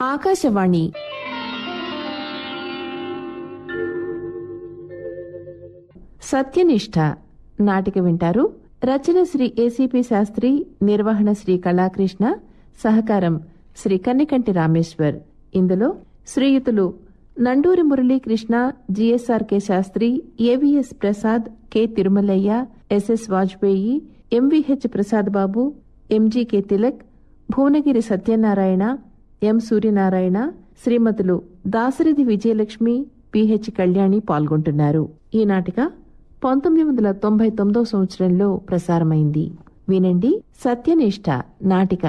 ఆకాశవాణి. సత్యనిష్ట నాటిక వింటారు. రచన శ్రీ ఏసీపీ శాస్త్రి నిర్వహణ శ్రీ కళాకృష్ణ సహకారం శ్రీ కన్నికంటి రామేశ్వర్. ఇందులో శ్రీయుతులు Nanduri Muralikrishna GSRK Sastry AVS Prasad K Tirumalaiah SS Vajpayee MVH Prasad Babu MGK Tilak Bhuvanagiri Satyanarayana M Suryanarayana శ్రీమతులు Dasaradhi Vijayalakshmi pH Kalyani పాల్గొంటున్నారు. ఈ నాటిక పంతొమ్మిది వందల తొంభై తొమ్మిదవ సంవత్సరంలో ప్రసారమైంది. వినండి సత్యనిష్ట నాటిక.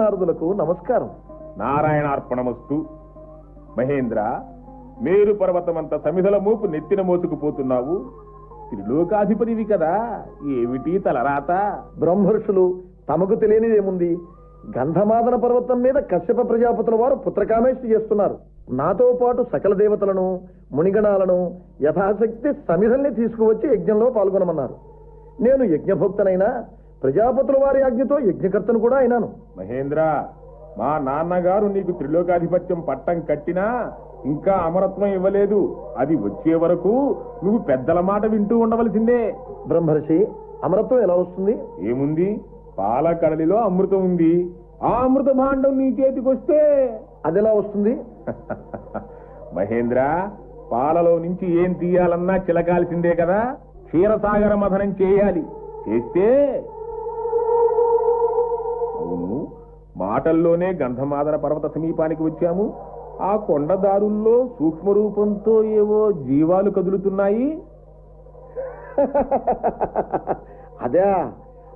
నారదులకు నమస్కారం. నారాయణార్పణమస్తు. మహేంద్ర మేరు పర్వతమంత సమిధల మూపు నెత్తిన మోసుకుపోతున్నావు త్రిలోకాధిపతివి కదా ఏమిటి తలరాత? బ్రహ్మర్షులు తమకు తెలియనిదేముంది గంధమాదన పర్వతం మీద కశ్యప ప్రజాపతుల వారు పుత్రకామేష్టి చేస్తున్నారు. నాతో పాటు సకల దేవతలను మునిగణాలను యథాశక్తి సమిధల్ని తీసుకువచ్చి యజ్ఞంలో పాల్గొనమన్నారు. నేను యజ్ఞభక్తనైనా ప్రజాపతుల వారి ఆజ్ఞతో యజ్ఞకర్తను కూడా అయినాను. మహేంద్ర మా నాన్నగారు నీకు త్రిలోకాధిపత్యం పట్టం కట్టినా ఇంకా అమరత్వం ఇవ్వలేదు. అది వచ్చే వరకు నువ్వు పెద్దల మాట వింటూ ఉండవలసిందే. బ్రహ్మర్షి అమరత్వం ఎలా వస్తుంది? ఏముంది? పాల కడలిలో అమృతం ఉంది. ఆ అమృత భాండం నీ చేతికొస్తే. అదెలా వస్తుంది? మహేంద్ర పాలలో నుంచి ఏం తీయాలన్నా చిలకాల్సిందే కదా. క్షీరసాగర మథనం చేయాలి. చేస్తే మాటల్లోనే గంధమాదన పర్వత సమీపానికి వచ్చాము. ఆ కొండదారుల్లో సూక్ష్మరూపంతో సూక్ష్మ రూపంతో ఏవో జీవాలు కదులుతున్నాయి. అదే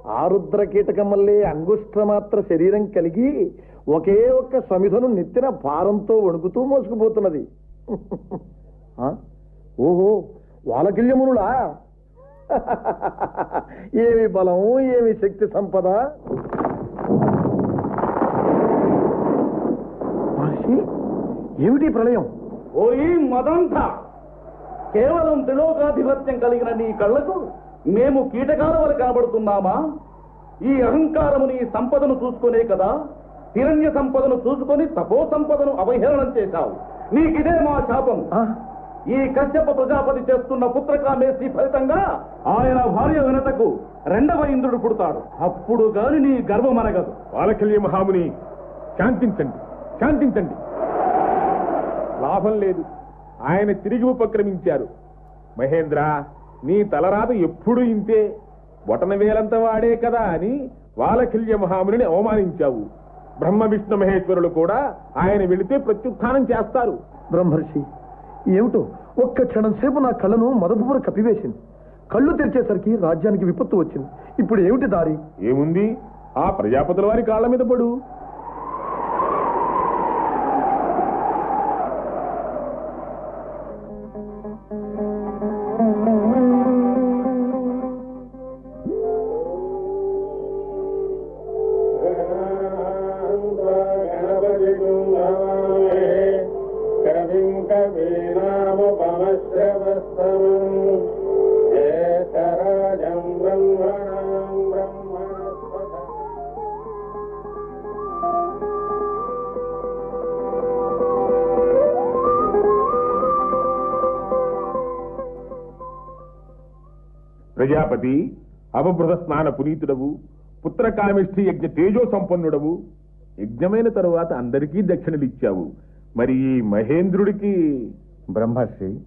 ఆరుద్ర కీటకం వల్లే అంగుష్ట్రమాత్ర శరీరం కలిగి ఒకే ఒక్క సమిధను నెత్తిన భారంతో వణుకుతూ మోసుకుపోతున్నది. ఓహో వాలకిల్యమునులా? ఏమి బలం ఏమి శక్తి సంపద? మహర్షి ఏమిటి ప్రళయం? ఓయి మదంత. కేవలం త్రిలోకాధిపత్యం కలిగిన నీ కళ్ళకు మేము కీటకాల వల్ల కనబడుతున్నామా? ఈ అహంకారము నీ సంపదను చూసుకునే కదా హిరణ్య సంపదను చూసుకొని తపో సంపదను అవహేళనం చేశావు. నీకిదే మా శాపం? ఈ కశ్యప ప్రజాపతి చేస్తున్న పుత్రకామేసి ఫలితంగా ఆయన భార్య వినతకు రెండవ ఇంద్రుడు పుడతాడు. అప్పుడు గాని నీ గర్వం అనగదు. బాలకల్య మహాముని శాంతించండి. శాంతించండి. లాభం లేదు. ఆయన తిరిగి ఉపక్రమించారు. మహేంద్ర నీ తలరాత ఎప్పుడు ఇంతే. వేలంత వాడే కదా అని వాలకిల్య మహాముని అవమానించావు. బ్రహ్మ విష్ణు మహేశ్వరులు కూడా ఆయన వెళితే ప్రత్యుత్థానం చేస్తారు. బ్రహ్మర్షి ఏమిటో? ఒక్క క్షణం సేపు నా కళ్ళను మదపుర కప్పివేసింది. కళ్ళు తెరిచేసరికి రాజ్యానికి విపత్తు వచ్చింది. ఇప్పుడు ఏమిటి దారి? ఏముంది? ఆ ప్రజాపతుల వారి కాళ్ళ మీద పడు. ప్రజాపతి అవబృధ స్నాన పునీతుడవు పుత్రకామిష్ఠి యజ్ఞ తేజో సంపన్నుడవు యజ్ఞమైన తరువాత అందరికీ దక్షిణలిచ్చావు. మరి ఈ మహేంద్రుడికి? బ్రహ్మర్షి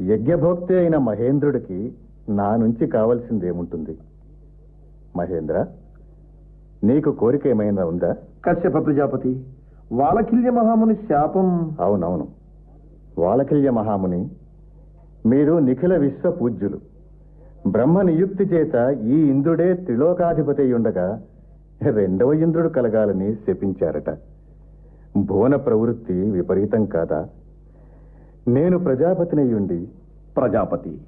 యజ్ఞభోక్తి అయిన మహేంద్రుడికి నా నుంచి కావలసిందేముంటుంది? మహేంద్ర నీకు కోరిక ఏమైనా ఉందా? కశ్యప ప్రజాపతి వాలకిల్య మహాముని శాపం. అవునవును. వాలకిల్య మహాముని మీరు నిఖిల విశ్వ పూజ్యులు బ్రహ్మ నియుక్తి చేత ఈ ఇంద్రుడే త్రిలోకాధిపతి ఉండగా రెండవ ఇంద్రుడు కలగాలని శపించారట. భువన ప్రవృత్తి విపరీతం కాదా? నేను ప్రజాపతినయ్యుండి ప్రజాపతి.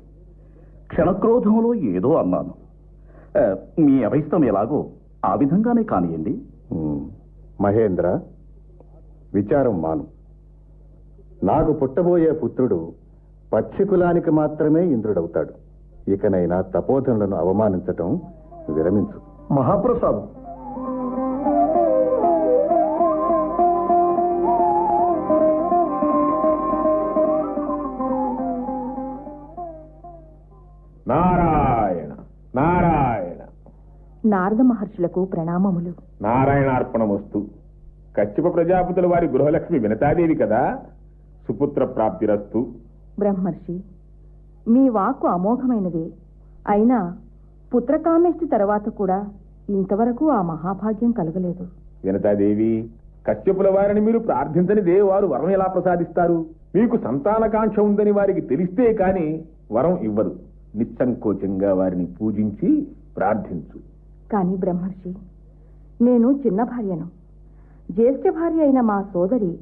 క్షణక్రోధంలో ఏదో అన్నాను. మీ అభిష్టం ఎలాగో ఆ విధంగానే కానియండి. మహేంద్ర విచారం మాను. నాకు పుట్టబోయే పుత్రుడు పక్షి కులానికి మాత్రమే ఇంద్రుడవుతాడు. ఇకనైనా తపోధనులను అవమానించటం విరమించు. మహాప్రసాదం. నారాయణ నారాయణ. నారద మహర్షులకు ప్రణామములు. నారాయణార్పణమస్తు. కశ్యప ప్రజాపతుల వారి గృహలక్ష్మి వినతాదేవి కదా? సుపుత్ర ప్రాప్తిరస్తు. బ్రహ్మర్షి మీ వాక్కు అమోఘమైనదే. అయినా పుత్రకామేష్టి తర్వాత కూడా ఇంతవరకు ఆ మహాభాగ్యం కలగలేదు. వినతాదేవి కశ్యపుల వారిని మీరు ప్రార్థించనిదే వారు వరం ఎలా ప్రసాదిస్తారు? మీకు సంతానకాంక్ష ఉందని వారికి తెలిస్తే కాని వరం ఇవ్వరు. నిస్సంకోచంగా వారిని పూజించి ప్రార్థించు. కాని బ్రహ్మర్షి నేను చిన్న భార్యను. జ్యేష్ఠ భార్య అయిన మా సోదరి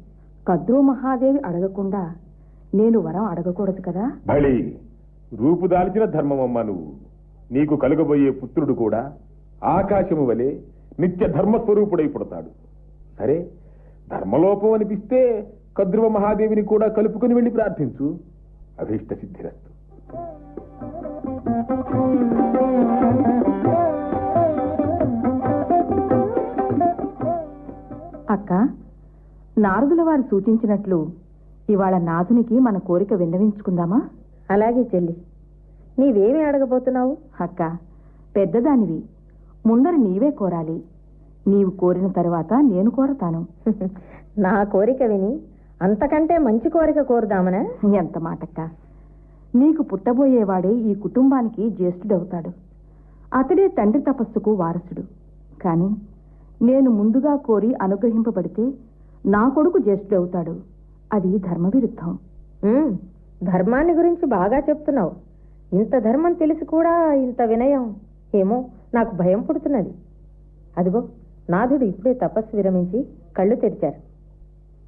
కద్రూ మహాదేవి అడగకుండా నేను వరం అడగకూడదు కదా? బళి రూపుదాల్చిన ధర్మమమ్మ నువ్వు. నీకు కలుగబోయే పుత్రుడు కూడా ఆకాశము వలె నిత్య ధర్మస్వరూపుడై పుడతాడు. సరే ధర్మలోపం అనిపిస్తే కద్రువ మహాదేవిని కూడా కలుపుకుని వెళ్ళి ప్రార్థించు. అభీష్ట సిద్ధిరస్తు. అక్క నారదుల వారు సూచించినట్లు ఇవాళ నాథునికి మన కోరిక విన్నవించుకుందామా? అలాగే చెల్లి. నీవేమి అడగబోతున్నావు? అక్క పెద్దదానివి. ముందర నీవే కోరాలి. నీవు కోరిన తరువాత నేను కోరతాను. నా కోరిక విని అంతకంటే మంచి కోరిక కోరుదామనా? ఎంత మాటక్క. నీకు పుట్టబోయేవాడే ఈ కుటుంబానికి జ్యేష్ఠుడవుతాడు. అతడే తండ్రి తపస్సుకు వారసుడు. కాని నేను ముందుగా కోరి అనుగ్రహింపబడితే నా కొడుకు జ్యేష్ఠుడవుతాడు. అది ధర్మవిరుద్ధం. ధర్మాన్ని గురించి బాగా చెప్తున్నావు. ఇంత ధర్మం తెలిసి కూడా ఇంత వినయం. ఏమో నాకు భయం పుడుతున్నది. అదిగో నాథుడు ఇప్పుడే తపస్సు విరమించి కళ్ళు తెరిచారు.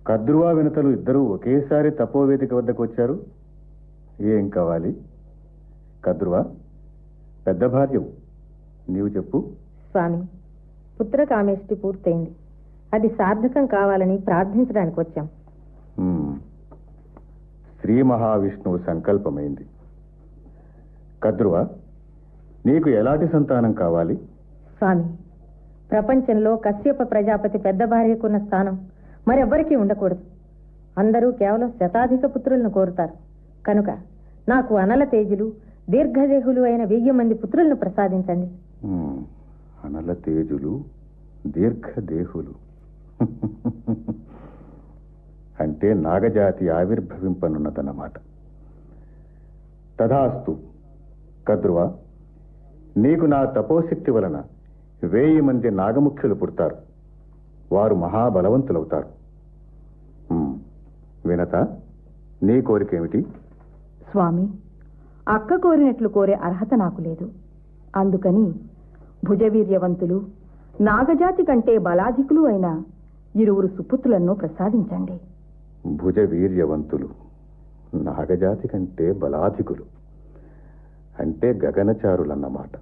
కద్రువా వినతలు ఇద్దరూ ఒకేసారి తపోవేదిక వద్దకు వచ్చారు? ఏం కావాలి? కద్రువా పెద్ద భార్యవు నీవు చెప్పు. స్వామి పుత్రకామేష్టి పూర్తయింది. అది సార్థకం కావాలని ప్రార్థించడానికి వచ్చాం. శ్రీ మహావిష్ణువు సంకల్పమైంది. కద్రువ నీకు ఎలాంటి సంతానం కావాలి? స్వామి ప్రపంచంలో కశ్యప ప్రజాపతి పెద్ద భార్యకున్న స్థానం మరెవ్వరికీ ఉండకూడదు. అందరూ కేవలం శతాధిక పుత్రులను కోరుతారు. కనుక నాకు అనల తేజులు దీర్ఘదేహులు అయిన వెయ్యి మంది పుత్రులను ప్రసాదించండి. అనల తేజులు దీర్ఘదేహులు. అంటే నాగజాతి ఆవిర్భవింపనున్నదన్నమాట. తథాస్తు కద్రువ నీకు నా తపోశక్తి వలన వేయి మంది నాగముఖ్యులు పుడతారు. వారు మహాబలవంతులవుతారు. వినత నీ కోరికేమిటి? స్వామి అక్క కోరినట్లు కోరే అర్హత నాకు లేదు. అందుకని భుజవీర్యవంతులు నాగజాతి కంటే బలాధికులు అయిన ఇరువురు సుపుత్రులను ప్రసాదించండి. భుజ వీర్యవంతులు నాగజాతి కంటే బలాధికులు. అంటే గగనచారులన్నమాట.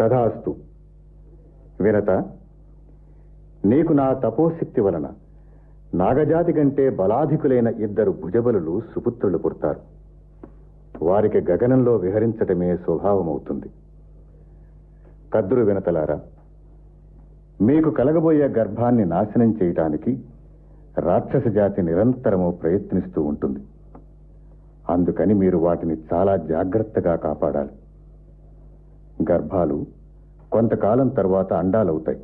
తథాస్తు. వినత నీకు నా తపోశక్తి వలన నాగజాతి కంటే బలాధికులైన ఇద్దరు భుజబలులు సుపుత్రులు పుడతారు. వారికి గగనంలో విహరించటమే స్వభావమవుతుంది. కద్రు వినతలారా మీకు కలగబోయే గర్భాన్ని నాశనం చేయటానికి రాక్షస జాతి నిరంతరము ప్రయత్నిస్తూ ఉంటుంది. అందుకని మీరు వాటిని చాలా జాగ్రత్తగా కాపాడాలి. గర్భాలు కొంతకాలం తర్వాత అండాలవుతాయి.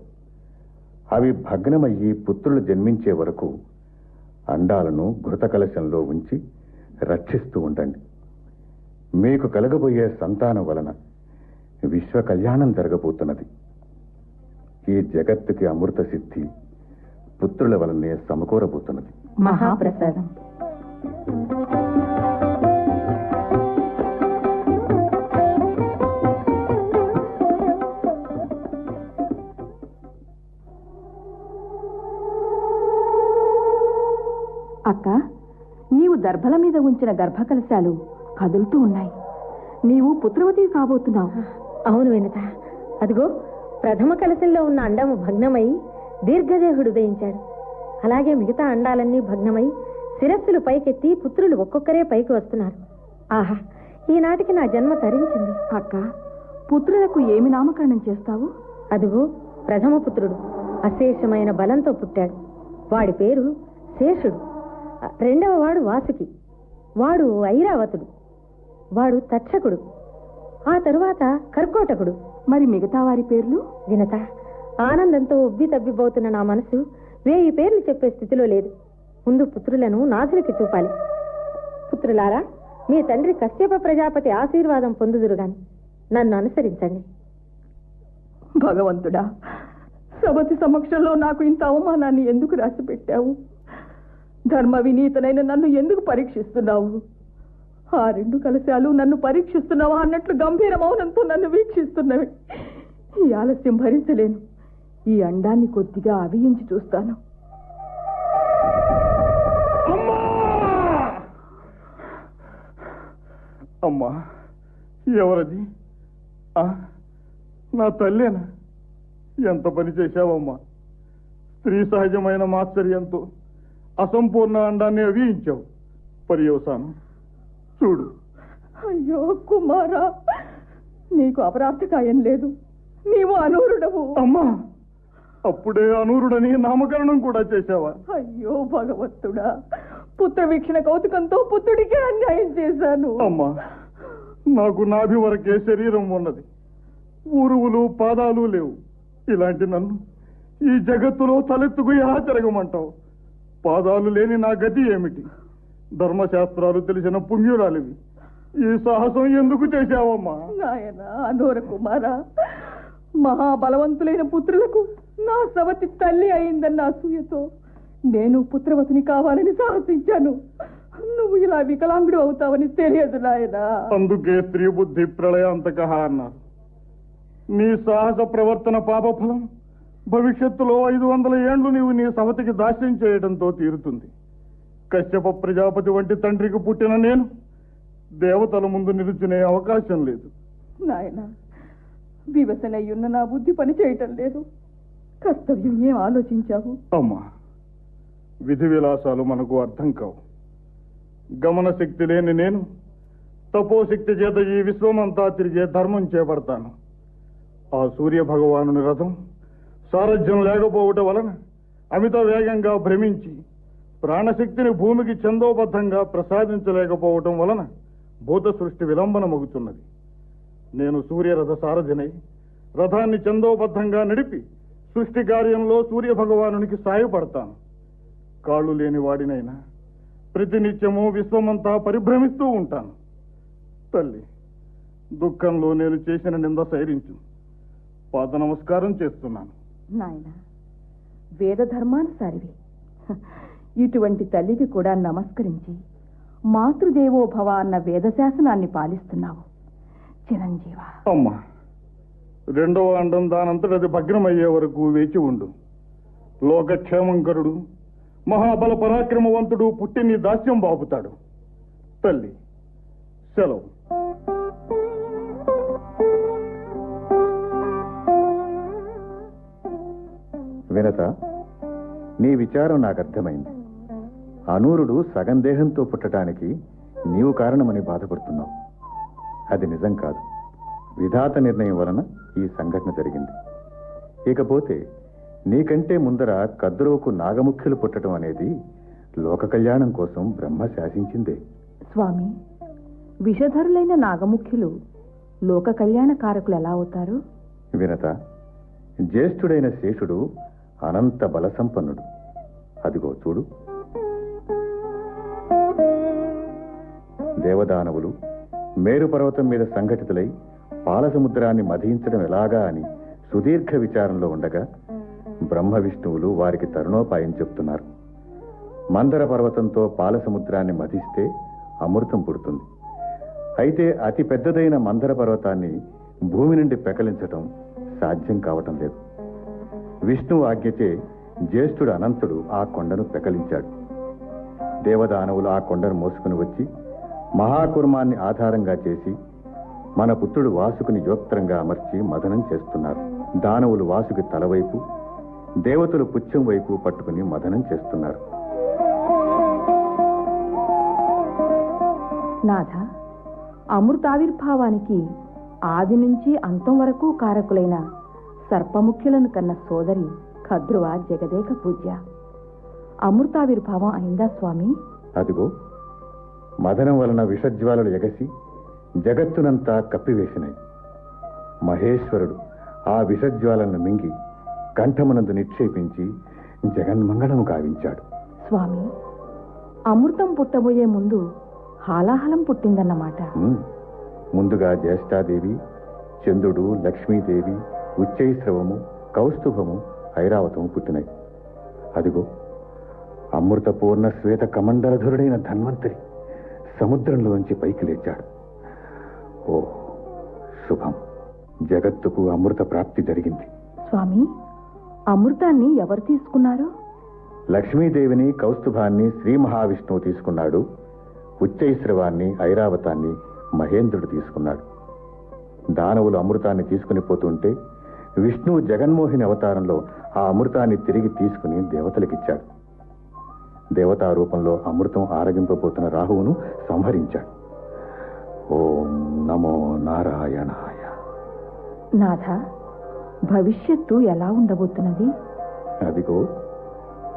అవి భగ్నమయ్యి పుత్రులు జన్మించే వరకు అండాలను ఘృతకలశంలో ఉంచి రక్షిస్తూ ఉండండి. మీకు కలగబోయే సంతానం వలన విశ్వ కళ్యాణం జరగబోతున్నది. ఈ జగత్తుకి అమృత సిద్ధి పుత్రుల వలనే సమకూరబోతున్నది. మహాప్రసాదం. అక్క నీవు దర్భల మీద ఉంచిన గర్భకలశాలు కదులుతూ ఉన్నాయి. నీవు పుత్రవతి కాబోతున్నావు. అవును వినత అదిగో ప్రథమ కలశంలో ఉన్న అండము భగ్నమై దీర్ఘదేహుడు ఉదయించాడు అలాగే మిగతా అండాలన్నీ భగ్నమై శిరస్సులు పైకెత్తి పుత్రులు ఒక్కొక్కరే పైకి వస్తున్నారు. ఆహా ఈనాటికి నా జన్మ తరించింది. అక్క పుత్రులకు ఏమి నామకరణం చేస్తావు? అదిగో ప్రథమ పుత్రుడు. అశేషమైన బలంతో పుట్టాడు. వాడి పేరు శేషుడు. రెండవ వాడు వాసుకి. వాడు ఐరావతుడు. వాడు తక్షకుడు ఆ తరువాత కర్కోటకుడు. మరి మిగతా వారి పేర్లు? వినత ఆనందంతో ఉబ్బి తబ్బిపోతున్న నా మనసు వేయి పేర్లు చెప్పే స్థితిలో లేదు. ముందు పుత్రులను నాథునికి చూపాలి. పుత్రులారా మీ తండ్రి కశ్యప ప్రజాపతి ఆశీర్వాదం పొందుదురుగాని నన్ను అనుసరించండి. భగవంతుడా సవతి సమక్షంలో నాకు ఇంత అవమానాన్ని ఎందుకు రాసి పెట్టావు ధర్మ వినీతనైన నన్ను ఎందుకు పరీక్షిస్తున్నావు? ఆ రెండు కలశాలు నన్ను పరీక్షిస్తున్నావా అన్నట్లు గంభీర మౌనంతో నన్ను వీక్షిస్తున్నవి. ఈ ఆలస్యం భరించలేను. ఈ అండాన్ని కొద్దిగా అవియించి చూస్తాను. అమ్మా! ఎవరది? నా తల్లేనా? ఎంత పని చేశావమ్మా? స్త్రీ సహజమైన మాత్సర్యంతో అసంపూర్ణ అండాన్ని అవియించావు. పర్యవసానం. చూడు. అయ్యో కుమారా నీకు అపరాధకాయం లేదు. నీవు అనూరుడవు. అమ్మా! అప్పుడే అనూరుడని నామకరణం కూడా చేశావా? అయ్యో భగవంతుడా. పుత్ర వీక్షణ కౌతుకంతో పుత్రుడికి అన్యాయం చేశాను. అమ్మా నాకు నాభి వరకే శరీరం ఉన్నది. ఊరువులు పాదాలు లేవు. ఇలాంటి నన్ను ఈ జగత్తులో తలెత్తుకు ఎలా తిరగమంటావు? పాదాలు లేని నా గతి ఏమిటి? ధర్మశాస్త్రాలు తెలిసిన పుణ్యురాలివి. ఈ సాహసం ఎందుకు చేశావమ్మా? నాయన అనూర కుమార మహాబలవంతులైన పుత్రులకు నా సవతి తల్లి అయిందన్న అసూయతో నేను పుత్రవతిని కావాలని సాహసించాను. నువ్వు ఇలా వికలాంగుడు అవుతావని తెలియదు నాయనా. అందుకే స్త్రీ బుద్ధి ప్రళయాంతక అన్నారు నీ సాహస ప్రవర్తన పాపఫలం భవిష్యత్తులో ఐదు వందల ఏండ్లు నీవు నీ సవతికి దాస్యం చేయడంతో తీరుతుంది. కశ్యప ప్రజాపతి వంటి తండ్రికి పుట్టిన నేను దేవతల ముందు నిలుచునే అవకాశం లేదు. నాయన వివసనయ్యున్న నా బుద్ధి పని చేయటం లేదు. కర్తవ్యం ఏం ఆలోచించావు? అమ్మా విధి విలాసాలు మనకు అర్థం కావు. గమన శక్తి లేని నేను తపోశక్తి చేత ఈ విశ్వమంతా తిరిగే ధర్మం చేపడతాను. ఆ సూర్య భగవానుని రథం సారథ్యం లేకపోవటం వలన అమిత వేగంగా భ్రమించి ప్రాణశక్తిని భూమికి చందోబద్ధంగా ప్రసాదించలేకపోవటం వలన భూత సృష్టి విలంబనమగుతున్నది నేను సూర్యరథ సారథినై రథాన్ని చందోబద్ధంగా నడిపి సృష్టి కార్యంలో సూర్య భగవానునికి సాయపడతాను. కాళ్ళు లేని వాడినైనా ప్రతినిత్యము విశ్వమంతా పరిభ్రమిస్తూ ఉంటాను. తల్లి దుఃఖంలో నేను చేసిన నింద సైరించు. పాద నమస్కారం చేస్తున్నాను. నాయన వేద ధర్మానుసారివి ఇటువంటి తల్లికి కూడా నమస్కరించి మాతృదేవో భవ అన్న వేద శాసనాన్ని పాలిస్తున్నావు. చిరంజీవ. అమ్మా రెండవ అండం దానంతట అది భగ్నమయ్యే వరకు వేచి ఉండు. లోకక్షేమంకరుడు మహాబల పరాక్రమవంతుడు పుట్టి నీ దాస్యం బాపుతాడు. తల్లి సెలవు. వినత నీ విచారం నాకు అర్థమైంది. అనూరుడు సగం దేహంతో పుట్టడానికి నీవు కారణమని బాధపడుతున్నావు. అది నిజం కాదు. విధాత నిర్ణయం వలన ఈ సంఘటన జరిగింది. ఇకపోతే నీకంటే ముందర కద్రువుకు నాగముఖ్యులు పుట్టడం అనేది లోక కళ్యాణం కోసం బ్రహ్మ శాసించిందే. స్వామి విషధరులైన నాగముఖ్యులు లోక కళ్యాణ కారకులు ఎలా అవుతారు? వినత జ్యేష్ఠుడైన శేషుడు అనంత బలసంపన్నుడు. అదిగో చూడు. దేవదానవులు మేరు పర్వతం మీద సంఘటితులై పాలసముద్రాన్ని మధించడం ఎలాగా అని సుదీర్ఘ విచారంలో ఉండగా బ్రహ్మ విష్ణువులు వారికి తరుణోపాయం చెప్తున్నారు. మందర పర్వతంతో పాలసముద్రాన్ని మధిస్తే అమృతం పుడుతుంది. అయితే అతి పెద్దదైన మందర పర్వతాన్ని భూమి నుండి పెకలించటం సాధ్యం కావటం లేదు. విష్ణువు ఆజ్ఞచే జ్యేష్ఠుడు అనంతుడు ఆ కొండను పెకలించాడు. దేవదానవులు ఆ కొండను మోసుకుని వచ్చి మహాకుర్మాన్ని ఆధారంగా చేసి మన పుత్రుడు వాసుకుని యోక్త్రంగా అమర్చి మదనం చేస్తున్నారు. దానవులు వాసుకి తలవైపు దేవతలు పుచ్చం వైపు పట్టుకుని మదనం చేస్తున్నారు. నాథ అమృతావిర్భావానికి ఆది నుంచి అంతం వరకు కారకులైన సర్పముఖ్యులను కన్న సోదరి ఖద్రువ జగదేక పూజ్య. అమృతావిర్భావం అయిందా స్వామి? అదిగో మదనం వలన విషజ్వాలలు ఎగసి జగత్తునంతా కప్పివేసినాయి మహేశ్వరుడు ఆ విషజ్వాలను మింగి కంఠమునందు నిక్షేపించి జగన్మంగళము గావించాడు. స్వామి అమృతం పుట్టబోయే ముందు హాలాహలం పుట్టిందన్నమాట. ముందుగా జ్యేష్ఠాదేవి చంద్రుడు లక్ష్మీదేవి ఉచ్చైశ్రవము కౌస్తుభము ఐరావతము పుట్టినాయి అదిగో అమృతపూర్ణ శ్వేత కమండలధరుడైన ధన్వంతరి సముద్రంలోంచి పైకి లేచాడు. ఓ శుభం. జగత్తుకు అమృత ప్రాప్తి జరిగింది. స్వామి అమృతాన్ని ఎవరు తీసుకున్నారు? లక్ష్మీదేవిని కౌస్తుభాన్ని శ్రీ మహావిష్ణువు తీసుకున్నాడు. ఉచ్చైశ్రవాన్ని ఐరావతాన్ని మహేంద్రుడు తీసుకున్నాడు. దానవులు అమృతాన్ని తీసుకుని పోతుంటే విష్ణువు జగన్మోహిని అవతారంలో ఆ అమృతాన్ని తిరిగి తీసుకుని దేవతలకిచ్చాడు. దేవతా రూపంలో అమృతం ఆరగింపబోతున్న రాహువును సంహరించాడు. ఓం నమో నారాయణాయ. నాథ భవిష్యత్తు ఎలా ఉండబోతున్నది? అదిగో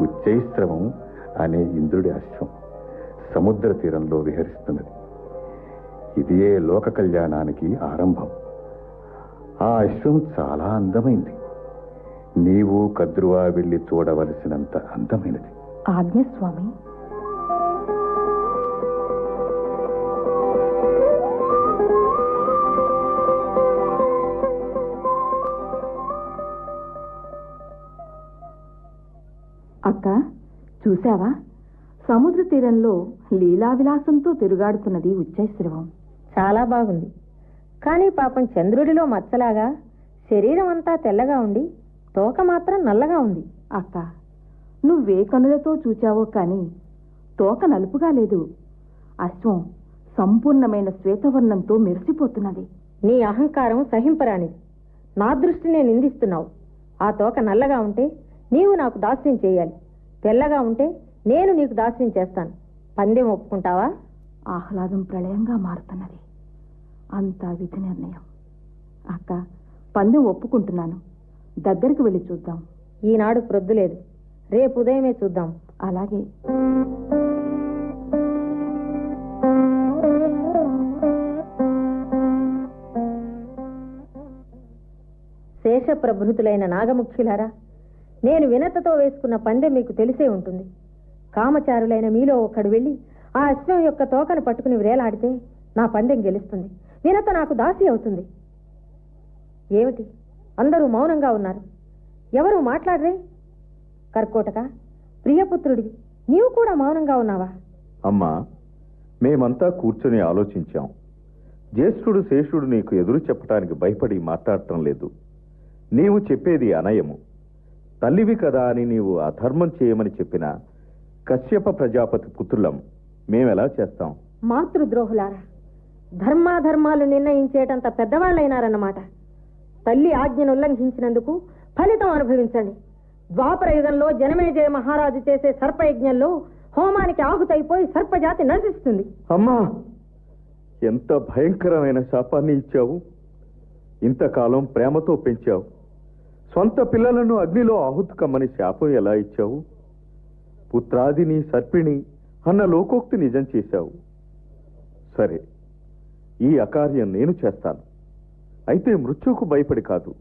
ఉచ్చైస్త్రవం అనే ఇంద్రుడి అశ్వం సముద్ర తీరంలో విహరిస్తున్నది. ఇదియే లోక కళ్యాణానికి ఆరంభం. ఆ అశ్వం చాలా అందమైంది. నీవు కద్రువా వెళ్ళి చూడవలసినంత అందమైనది. ఆజ్ఞ అక్క చూసావా సముద్ర తీరంలో లీలా విలాసంతో తిరుగాడుతున్నది ఉచ్చైశ్రవం. చాలా బాగుంది. కానీ పాపం చంద్రుడిలో మచ్చలాగా శరీరం అంతా తెల్లగా ఉండి తోక మాత్రం నల్లగా ఉంది. అక్క నువ్వే కనులతో చూచావో కాని తోక నలుపుగా లేదు. అశ్వం సంపూర్ణమైన శ్వేతవర్ణంతో మెరిసిపోతున్నది. నీ అహంకారం సహింపరానిది. నా దృష్టినే నిందిస్తున్నావు. ఆ తోక నల్లగా ఉంటే నీవు నాకు దాస్యం చేయాలి. తెల్లగా ఉంటే నేను నీకు దాస్యం చేస్తాను. పందెం ఒప్పుకుంటావా? ఆహ్లాదం ప్రళయంగా మారుతున్నది. అంతా విధి నిర్ణయం. అక్క పందెం ఒప్పుకుంటున్నాను. దగ్గరికి వెళ్ళి చూద్దాం. ఈనాడు ప్రొద్దులేదు రేపు ఉదయమే చూద్దాం. అలాగే. శేష ప్రభృతులైన నాగముఖ్యులారా నేను వినతతో వేసుకున్న పందెం మీకు తెలిసే ఉంటుంది. కామచారులైన మీలో ఒకడు వెళ్ళి ఆ అశ్వం యొక్క తోకను పట్టుకుని వేలాడితే నా పందెం గెలుస్తుంది. వినత నాకు దాసి అవుతుంది. ఏమిటి? అందరూ మౌనంగా ఉన్నారు. ఎవరు మాట్లాడరే? కర్కోటక ప్రియపుత్రుడివి నీవు కూడా మౌనంగా ఉన్నావా? అమ్మా మేమంతా కూర్చొని ఆలోచించాం. జ్యేష్ఠుడు శేషుడు నీకు ఎదురు చెప్పటానికి భయపడి మాట్లాడటం లేదు. నీవు చెప్పేది అనయము. తల్లివి కదా అని నీవు అధర్మం చేయమని చెప్పిన కశ్యప ప్రజాపతి పుత్రులం మేమెలా చేస్తాం? మాతృద్రోహులారా ధర్మాధర్మాలు నిర్ణయించేటంత పెద్దవాళ్ళైనారన్నమాట. తల్లి ఆజ్ఞను ఉల్లంఘించినందుకు ఫలితం అనుభవించండి. ద్వాపర యుగంలో జనమేజయ మహారాజు చేసే సర్పయజ్ఞంలో హోమానికి ఆహుతైపోయి సర్పజాతి నశిస్తుంది అమ్మా ఎంత భయంకరమైన శాపాన్ని ఇచ్చావు. ఇంతకాలం ప్రేమతో పెంచావు. సొంత పిల్లలను అగ్నిలో ఆహుతుకమ్మని శాపం ఎలా ఇచ్చావు? పుత్రాదిని సర్పిణి అన్న లోకోక్తి నిజం చేశావు. సరే ఈ అకార్యం నేను చేస్తాను. అయితే మృత్యువుకు భయపడి కాదు.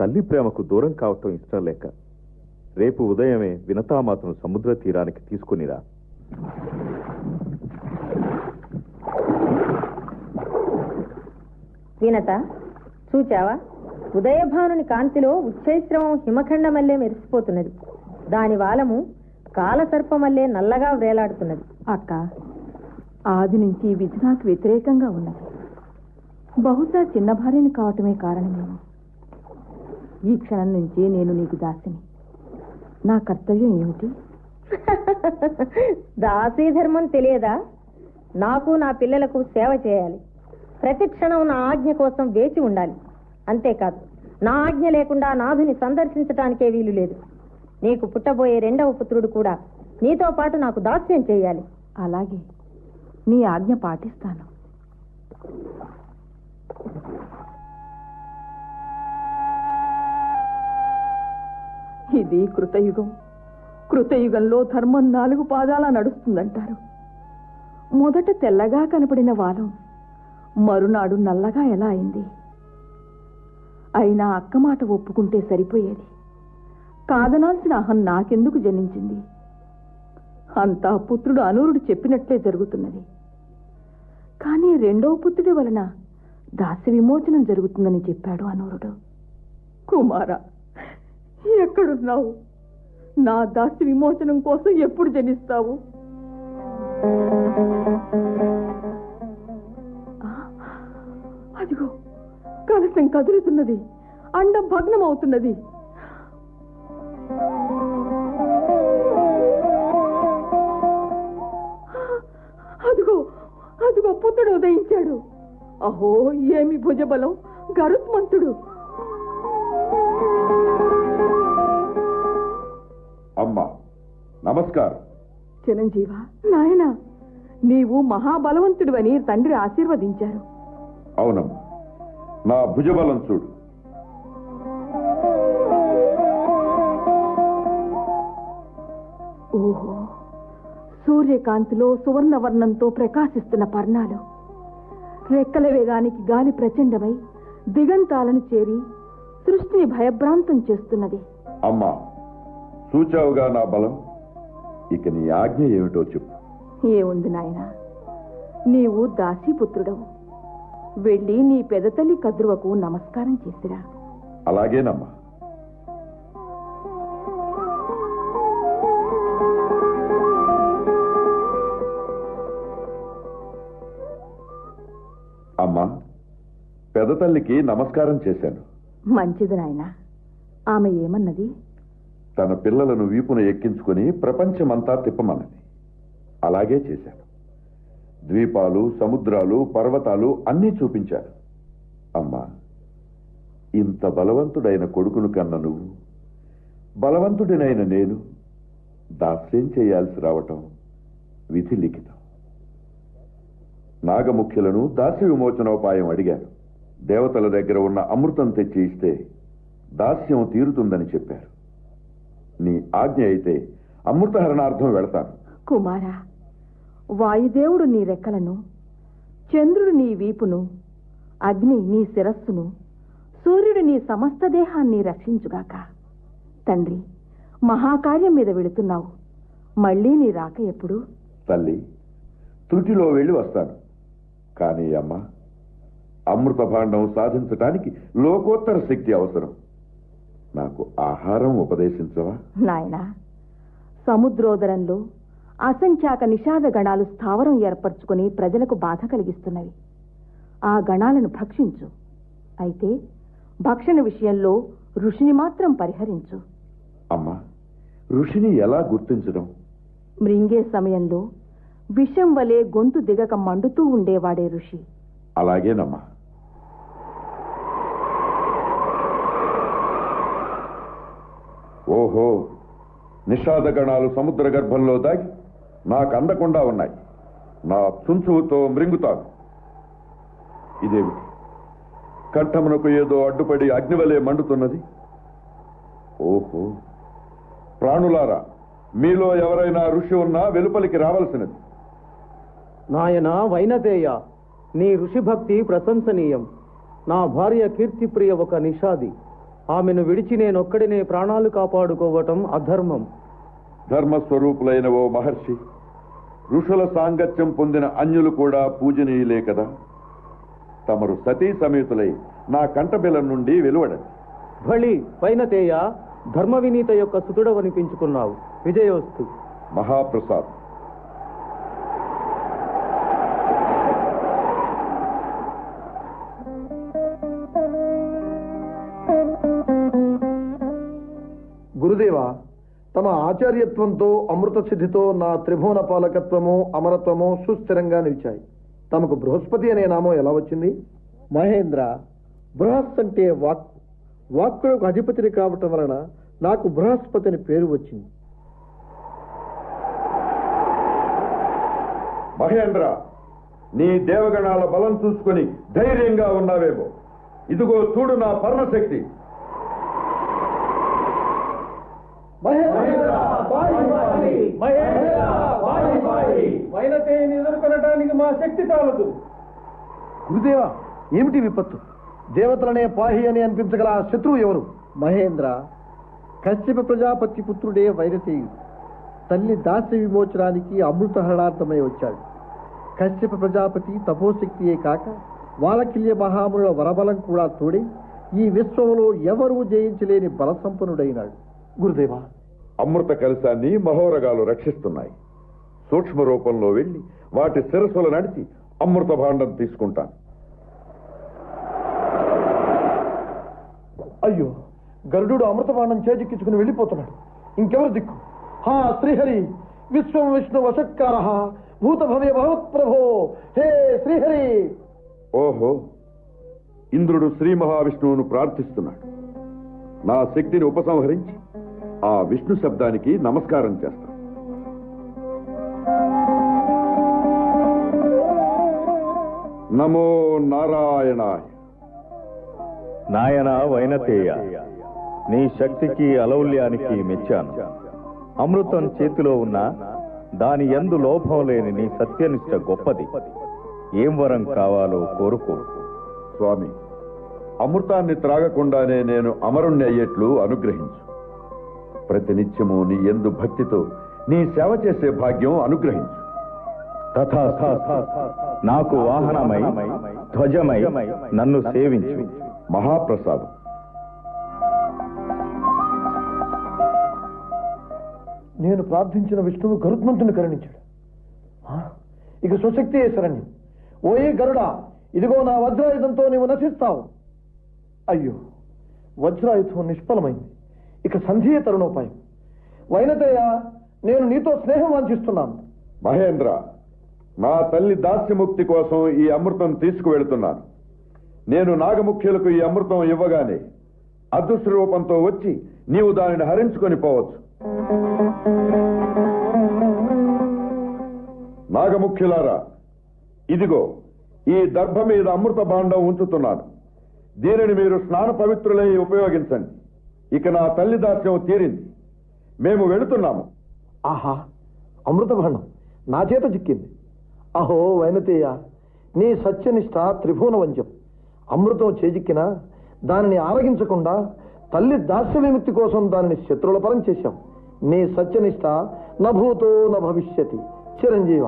తల్లి ప్రేమకు దూరం కావటం ఇష్టం లేక. రేపు ఉదయమే వినతామాతను సముద్ర తీరానికి తీసుకునిరా వినత చూచావా? ఉదయభానుని కాంతిలో ఉచ్చైశ్రవం హిమఖండమల్లే మెరిసిపోతున్నది. దాని వాలము కాలసర్పమల్లే నల్లగా వేలాడుతున్నది. అక్క ఆది నుంచి విధి నాకు వ్యతిరేకంగా ఉన్నది. బహుశా చిన్న భార్యని కావటమే కారణమేమో. ఈ క్షణం నుంచి నేను నీకు దాసిని. నా కర్తవ్యం ఏమిటి? దాసీ ధర్మం తెలియదా? నాకు నా పిల్లలకు సేవ చేయాలి. ప్రతి క్షణం నా ఆజ్ఞ కోసం వేచి ఉండాలి. అంతేకాదు. నా ఆజ్ఞ లేకుండా నాభిని సందర్శించటానికే వీలు లేదు. నీకు పుట్టబోయే రెండవ పుత్రుడు కూడా నీతో పాటు నాకు దాస్యం చేయాలి. అలాగే. నీ ఆజ్ఞ పాటిస్తాను. ఇది కృతయుగం. కృతయుగంలో ధర్మం నాలుగు పాదాల నడుస్తుందంటారు. మొదట తెల్లగా కనపడిన వాలం మరునాడు నల్లగా ఎలా అయింది? అయినా అక్క మాట ఒప్పుకుంటే సరిపోయేది. కాదనాల్సిన అహం నాకెందుకు జనించింది? అంతా పుత్రుడు అనూరుడు చెప్పినట్లే జరుగుతున్నది. కానీ రెండవ పుత్రుడి వలన దాస్య విమోచనం జరుగుతుందని చెప్పాడు అనూరుడు. కుమార ఎక్కడున్నావు? నా దాస్య విమోచనం కోసం ఎప్పుడు జనిస్తావు? కలశం కదులుతున్నది. అండం భగ్నం అవుతున్నది అదిగో అదిగో పుత్రుడు ఉదయించాడు. అహో ఏమి భుజబలం గరుత్మంతుడు. అమ్మా నమస్కారం. చిరంజీవ నాయన నీవు మహాబలవంతుడివని తండ్రి ఆశీర్వదించారు. అవునమ్మా. నా భుజబలం చూడు. ఓహో సూర్యకాంతిలో సువర్ణవర్ణంతో ప్రకాశిస్తున్న పర్ణాలు. రెక్కల వేగానికి గాలి ప్రచండమై దిగంతాలను చేరి సృష్టిని భయభ్రాంతం చేస్తున్నది. అమ్మా చూచావుగా నా బలం. ఇక నీ ఆజ్ఞ ఏమిటో చెప్పు. ఏముంది నాయన? నీవు దాసీపుత్రుడవు. వెళ్ళి నీ పెదతల్లి కద్రువకు నమస్కారం చేసిరా. అలాగేనమ్మా. అమ్మా పెదతల్లికి నమస్కారం చేశాను. మంచిది నాయన. ఆమె ఏమన్నది? తన పిల్లలను వీపున ఎక్కించుకుని ప్రపంచమంతా తిప్పమన్నది. అలాగే చేశాను. ద్వీపాలు సముద్రాలు పర్వతాలు అన్నీ చూపించారు. అమ్మా ఇంత బలవంతుడైన కొడుకును కన్న నువ్వు బలవంతుడినైన నేను దాస్యం చేయాల్సి రావటం విధి లిఖితం. నాగముఖ్యులను దాస్య విమోచనోపాయం అడిగాను. దేవతల దగ్గర ఉన్న అమృతం తెచ్చి ఇస్తే దాస్యం తీరుతుందని చెప్పారు. నీ ఆజ్ఞ అయితే అమృతహరణార్థం వెళతాను. కుమారా వాయుదేవుడు నీ రెక్కలను చంద్రుడు నీ వీపును అగ్ని నీ శిరస్సును సూర్యుడు నీ సమస్త దేహాన్ని రక్షించుగాక. తండ్రి మహాకార్యం మీద వెళుతున్నావు. మళ్ళీ నీ రాక ఎప్పుడు? తల్లి త్రుటిలో వెళ్ళి వస్తాను. కానీ అమ్మ అమృత భాండం సాధించటానికి లోకోత్తర శక్తి అవసరం. నాకు ఆహారం ఉపదేశించవా? నాయనా సముద్రోదరంలో అసంఖ్యాక నిషాద గణాలు స్థావరం ఏర్పరచుకుని ప్రజలకు బాధ కలిగిస్తున్నవి. ఆ గణాలను భక్షించు. అయితే భక్షణ విషయంలో ఋషిని మాత్రం పరిహరించు. అమ్మా ఋషిని ఎలా గుర్తించడం? మృంగే సమయంలో విషం వలె గొంతు దిగక మండుతూ ఉండేవాడే ఋషి. అలాగేనమ్మా. ఓహో నిషాద గణాలు సముద్ర గర్భంలో దాగి నాకు అందకుండా ఉన్నాయి. నా చుంచువుతో మృంగుతాను. ఇదేమిటి? కంఠమునకు ఏదో అడ్డుపడి అగ్నివలే మండుతున్నది? ఓహో. ప్రాణులారా మీలో ఎవరైనా ఋషి ఉన్నా వెలుపలికి రావలసినది. నాయన వైనతేయ నీ ఋషి భక్తి ప్రశంసనీయం. నా భార్య కీర్తిప్రియ ఒక నిషాది. ఆమెను విడిచి నేనొక్కడినే ప్రాణాలు కాపాడుకోవటం అధర్మం. ధర్మస్వరూపులైన ఓ మహర్షి ఋషుల సాంగత్యం పొందిన అన్యులు కూడా పూజనీయులే కదా. తమరు సతీ సమేతులై నా కంఠబిలం నుండి వెలువడండి. భళి వైనతేయ ధర్మ వినీత యొక్క సుతుడవనిపించుకున్నావు. విజయోస్తు. మహాప్రసాద్. తమ ఆచార్యత్వంతో అమృత సిద్ధితో నా త్రిభువన పాలకత్వము అమరత్వము సుస్థిరంగా నిలిచాయి. తమకు బృహస్పతి అనే నామం ఎలా వచ్చింది? మహేంద్ర బృహస్ అంటే వాక్ వాక్కులకు అధిపతిని కావటం వలన నాకు బృహస్పతి అని పేరు వచ్చింది. మహేంద్ర నీ దేవగణాల బలం చూసుకొని ధైర్యంగా ఉన్నావేమో. ఇదిగో చూడు నా పర్ణశక్తి. వైనతేని ఎదుర్కొనడానికి మా శక్తి చాలదు గురుదేవా ఏమిటి విపత్తు? దేవతలనే పాహి అని అనిపించగల ఆ శత్రువు ఎవరు? మహేంద్ర కశ్యప ప్రజాపతి పుత్రుడే వైరతేయుడు. తల్లి దాస్య విమోచనానికి అమృతహరణార్థమై వచ్చాడు. కశ్యప ప్రజాపతి తపోశక్తియే కాక వాలకిల్య మహాముల వరబలం కూడా తోడే ఈ విశ్వంలో ఎవరూ జయించలేని బలసంపన్నుడైనాడు. గురుదేవా అమృత కలశాన్ని మహోరగాలు రక్షిస్తున్నాయి. సూక్ష్మ రూపంలో వెళ్ళి వాటి శిరస్సులు నడిచి అమృత భాండం తీసుకుంటాను. అయ్యో గరుడు అమృతబాణం చేజిక్కించుకుని వెళ్ళిపోతున్నాడు. ఇంకెవరు దిక్కు? హా శ్రీహరి విశ్వం విష్ణు వషట్కార భూత భవ్య భగవత్ ప్రభో హే శ్రీహరి! ఓహో ఇంద్రుడు శ్రీ మహావిష్ణువును ప్రార్థిస్తున్నాడు. నా శక్తిని ఉపసంహరించి ఆ విష్ణు శబ్దానికి నమస్కారం చేస్తాను నమో నారాయణాయ. నాయన వైనతేయ నీ శక్తికి అలౌల్యానికి మెచ్చాను. అమృతం చేతిలో ఉన్న దాని ఎందు లోపం లేని నీ సత్యనిష్ట గొప్పది. ఏం వరం కావాలో కోరుకో. స్వామి అమృతాన్ని త్రాగకుండానే నేను అమరుణ్ణి అయ్యేట్లు అనుగ్రహించు. ప్రతినిత్యము నీ ఎందు భక్తితో నీ సేవ చేసే భాగ్యం అనుగ్రహించు. తథా నాకు వాహనమై ధ్వజమై నన్ను సేవించు. మహాప్రసాదం. నేను ప్రార్థించిన విష్ణువు గరుత్మంతుని కరుణించాడు. ఇక స్వశక్తి శరణ్యం? ఓయే గరుడా ఇదిగో నా వజ్రాయుధంతో నీవు నశిస్తావు. అయ్యో వజ్రాయుధం నిష్ఫలమైంది. ఇక సంధియే తరుణోపాయం. వైనతయ్య నేను నీతో స్నేహం వాంఛిస్తున్నాను. మహేంద్ర నా తల్లి దాస్యముక్తి కోసం ఈ అమృతం తీసుకువెళ్తున్నాను. నేను నాగముఖ్యులకు ఈ అమృతం ఇవ్వగానే అదృశ్య రూపంతో వచ్చి నీవు దానిని హరించుకొని పోవచ్చు. నాగముఖ్యులారా ఇదిగో ఈ దర్భ మీద అమృత భాండం ఉంచుతున్నాను. దీనిని మీరు స్నాన పవిత్రులై ఉపయోగించండి. ఇక నా తల్లి దాస్యం తీరింది. మేము వెళుతున్నాము. ఆహా అమృతభాండం నా చేత చిక్కింది. అహో వైనతేయ నీ సత్యనిష్ట త్రిభువన వంచం అమృతం చేజిక్కినా దానిని ఆరగించకుండా తల్లి దాస్య విముక్తి కోసం దానిని శత్రువుల పరం చేశాం. నీ సత్యనిష్ట నభూతో న భవిష్యతి చిరంజీవ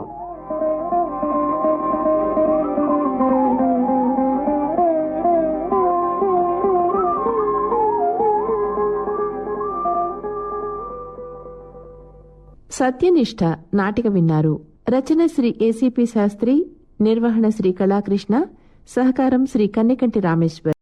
సత్యనిష్ట నాటిక విన్నారు. రచన శ్రీ ఏసీపీ శాస్త్రి నిర్వహణ శ్రీ కళాకృష్ణ సహకారం శ్రీ కన్నెకంటి రామేశ్వర్.